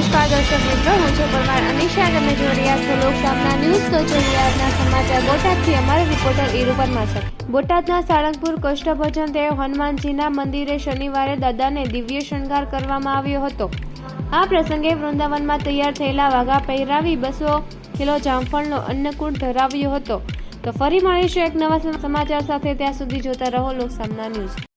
નમસ્કાર દર્શક મિત્રો, હું છું પરમાર અનિશા. તમે જોઈ રહ્યા છો લોકસામના ન્યૂઝ. તો જોઈ આજના સમાચાર બોટાદથી, અમારા રિપોર્ટર ઈરુપર માસક. બોટાદના સાળંગપુર કષ્ટભજન દેવ હનુમાનજીના મંદિરે શનિવારે દાદાને દિવ્ય શણગાર કરવામાં આવ્યો હતો. આ પ્રસંગે વૃંદાવનમાં તૈયાર થયેલા વાઘા પહેરાવી બસો કિલો જામફળનો અન્નકૂટ ધરાવ્યો હતો. તો ફરી મળીશું એક નવા સમાચાર સાથે. ત્યાં સુધી જોતા રહો લોકસામના ન્યૂઝ.